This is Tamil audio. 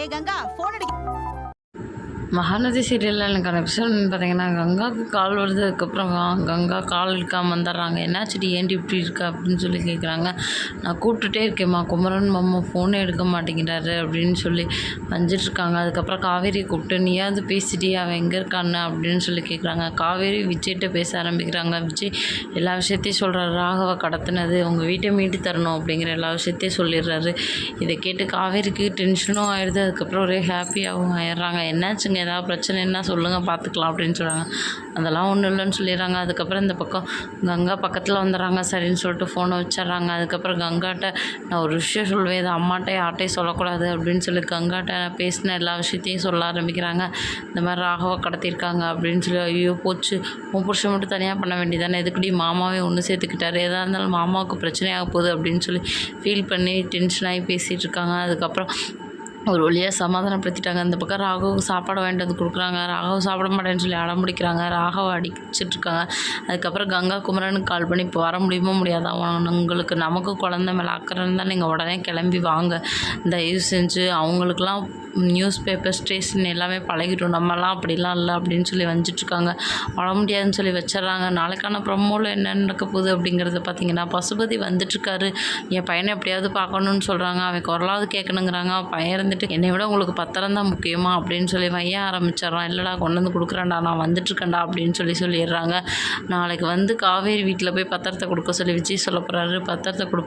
ஏ கங்கா போன் அடி மகாநதி சீரியலில் எனக்கான எபிசோட் பார்த்தீங்கன்னா கங்காவுக்கு கால் வருதுக்கப்புறம் கங்கா கால் எடுக்காமல் வந்துடுறாங்க. என்னாச்சுடி ஏன்டி இப்படி இருக்கா அப்படின்னு சொல்லி கேட்குறாங்க நான் கூப்பிட்டுட்டே இருக்கேம்மா குமரன் மாமா ஃபோனே எடுக்க மாட்டேங்கிறாரு அப்படின்னு சொல்லி வந்துட்டுருக்காங்க அதுக்கப்புறம் காவேரி கூப்பிட்டு நீயாவது பேசிட்டி அவன் எங்கே இருக்கான்னு அப்படின்னு சொல்லி கேட்குறாங்க காவேரி விஜய்கிட்ட பேச ஆரம்பிக்கிறாங்க. விஜய் எல்லா விஷயத்தையும் சொல்கிறாரு ராகவ கடத்தினது உங்கள் வீட்டை மீட்டு தரணும் அப்படிங்கிற எல்லா விஷயத்தையும் சொல்லிடுறாரு. இதை கேட்டு காவேரிக்கு டென்ஷனும் ஆயிடுது. அதுக்கப்புறம் ஒரே ஹாப்பியாகவும் ஆயிடுறாங்க. என்னாச்சுங்க? ஏதாவது பிரச்சனைன்னா சொல்லுங்கள் பார்த்துக்கலாம் அப்படின்னு சொல்கிறாங்க அதெல்லாம் ஒன்றும் இல்லைன்னு சொல்லிடுறாங்க. அதுக்கப்புறம் இந்த பக்கம் கங்கா பக்கத்தில் வந்துடுறாங்க சரின்னு சொல்லிட்டு ஃபோனை வச்சிடுறாங்க. அதுக்கப்புறம் கங்காட்ட நான் ஒரு விஷயம் சொல்லுவேன் இது அம்மாட்ட யார்ட்டையும் சொல்லக்கூடாது அப்படின்னு சொல்லி கங்காட்ட பேசின எல்லா விஷயத்தையும் சொல்ல ஆரம்பிக்கிறாங்க. இந்த மாதிரி ராகவ கடத்தியிருக்காங்க அப்படின்னு சொல்லி ஐயோ போச்சு. உன் புருஷன் மட்டும் தனியாக பண்ண வேண்டியதானே எதுக்குடி மாமாவே ஒன்று சேர்த்துக்கிட்டாரு? எதாக இருந்தாலும் மாமாவுக்கு பிரச்சனையாக போகுது அப்படின்னு சொல்லி ஃபீல் பண்ணி டென்ஷன் ஆகி பேசிகிட்டு இருக்காங்க. அதுக்கப்புறம் ஒரு வழியாக சமாதானப்படுத்திட்டாங்க. இந்த பக்கம் ராகவுக்கு சாப்பாடு வாங்கிட்டு வந்து கொடுக்குறாங்க. ராகவ் சாப்பிட மாட்டேன்னு சொல்லி அடம் பிடிக்கிறாங்க. ராகவை அடிச்சிட்டு இருக்காங்க. அதுக்கப்புறம் கங்கா குமரனுக்கு கால் பண்ணி இப்போ வர முடியுமோ முடியாதா? உங்களுக்கு நமக்கு குழந்த மேலே அக்கறை இருந்தால் நீங்கள் உடனே கிளம்பி வாங்க. தயவு செஞ்சு அவங்களுக்குலாம் நியூஸ் பேப்பர் ஸ்டேஷன் எல்லாமே பழகிட்டோம். நம்மலாம் அப்படிலாம் இல்லை அப்படின்னு சொல்லி வந்துட்டுருக்காங்க வர முடியாதுன்னு சொல்லி வச்சிடுறாங்க. நாளைக்கான ப்ரொமோவில் என்ன நடக்க போகுது அப்படிங்கிறத பார்த்தீங்கன்னா பசுபதி வந்துட்டுருக்காரு. என் பையனை எப்படியாவது பார்க்கணுன்னு சொல்கிறாங்க அவன் குரலாவது கேட்கணுங்கிறாங்க. அவன் பையன் இருந்துட்டு என்னை விட உங்களுக்கு பத்திரம் தான் முக்கியமா? அப்படின்னு சொல்லி வைய ஆரம்பிச்சிடுறான். இல்லைடா கொண்டு வந்து கொடுக்குறேன்டா. நான் வந்துட்டுருக்கேன்டா. அப்படின்னு சொல்லி சொல்லிடுறாங்க. நாளைக்கு வந்து காவேரி வீட்டில் போய் பத்திரத்தை கொடுக்க சொல்லி விஜய் சொல்ல போகிறாரு பத்திரத்தை கொடு